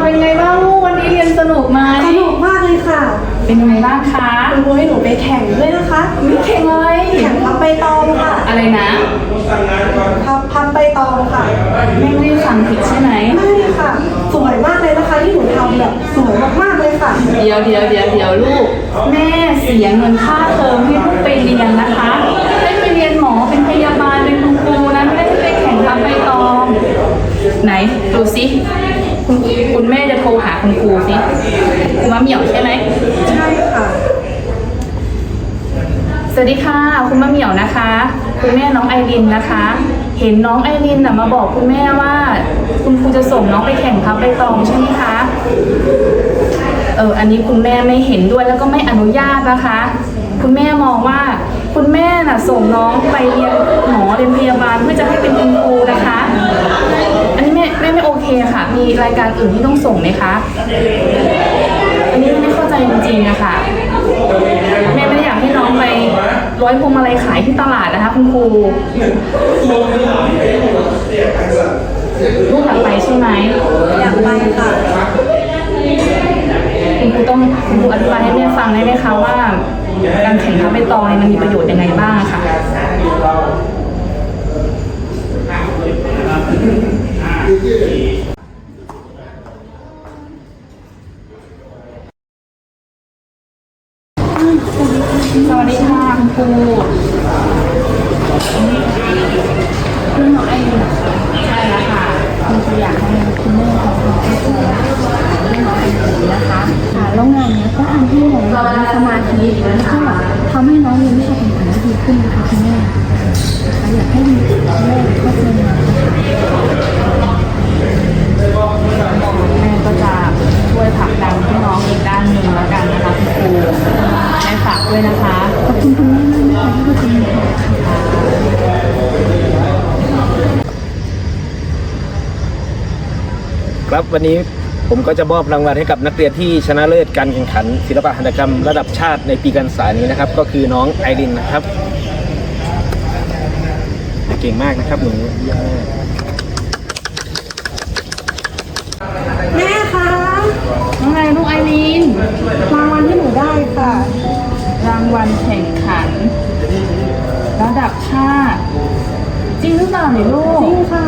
สวัสดีค่ะเป็นไงบ้างลูกวันนี้เรียนสนุกไหมสนุกมากเลยค่ะ เป็นยังไงบ้างคะคุณครูให้หนูไปแข่งด้วยนะคะมีเข่งเลยแข่งพับใบตองค่ะ อะไรนะพับพับใบตองค่ะแม่ไม่ได้ฟังผิดใช่ไหมไม่ค่ะ สวยมากเลยนะคะที่หนูทำแบบสวยมากๆเลยค่ะ เดี๋ยวเดี๋ยวเดี๋ยวเดี๋ยวลูก แม่เสียเงินค่าเทอมให้ลูกไปเรียนนะคะให้ไปเรียนหมอเป็นพยาบาลเป็นคุณครูนะไม่ได้ไปแข่งทำใบตอง ไหนดูสิคุณคุณแม่จะโทรหา คุณครูสิครูมะเหมี่ยวใช่ไหมใช่ค่ะ สวัสดีค่ะคุณมะเหมี่ยวนะคะ คุณแม่น้องไอรินนะคะ เห็นน้องไอรินน่ะมาบอกคุณแม่ว่า คุณครูจะส่งน้องไปแข่งพับใบตองใช่ไหมคะเอออันนี้คุณแม่ไม่เห็นด้วยแล้วก็ไม่อนุญาตนะคะ คุณแม่มองว่าคุณแม่น่ะส่งน้องไปเรียนหมอเรียนพยาบาลเพื่อจะให้เป็นคุณครูนะคะอันนี้แม่ แม่ไม่โอเคค่ะ มีรายการอื่นที่ต้องส่งไหมคะ อันนี้ไม่เข้าใจจริงๆอะค่ะแม่ไม่ได้อยากให้น้องไปร้อยพวงมาลัยขายที่ตลาดนะคะคุณครูลูกอยากไปใช่ไหมอยากไปค่ะคุณครูต้องคุณครูอธิบายให้แม่ฟังได้ไหมคะว่า การแข่งทัพใบตองเนี่ยมันมีประโยชน์ยังไงบ้างค่ะ ค่คุณครูคุณหมอไอรินใช่แล้วค่ะคุณครูอยากให้คุณแม่ของเข้าใจเรื่องน้องไอรินนะคะค่ะแล้วงานเนี้ยก็ทำให้น้องมีสมาธิแล้วก็ทำให้น้องเรีวิชาต่างๆได้ดีขึ้นนะคะคุณแม่อยากให้มีแม่เข้าใจงานนะคะแม่ก็จะช่วยผลักดันให้น้องอีกด้านหนึ่งแล้วกันนะคะคุณครูแม่ฝากด้วยนะคะ ครับวันนี้ผมก็จะมอบรางวัลให้กับนักเรียนที่ชนะเลิศการแข่งขัน ศิลปะหัตถกรรมระดับชาติในปีการศึกษานี้นะครับ ก็คือน้องไอรินนะครับ เก่งมากนะครับหนูเยี่ยมมากแม่คะน้องไงลูกไอรีนรา วัลแข่งขัน ระดับชาติ จริงหรือเปล่าเนี่ยลูก จริงค่ะ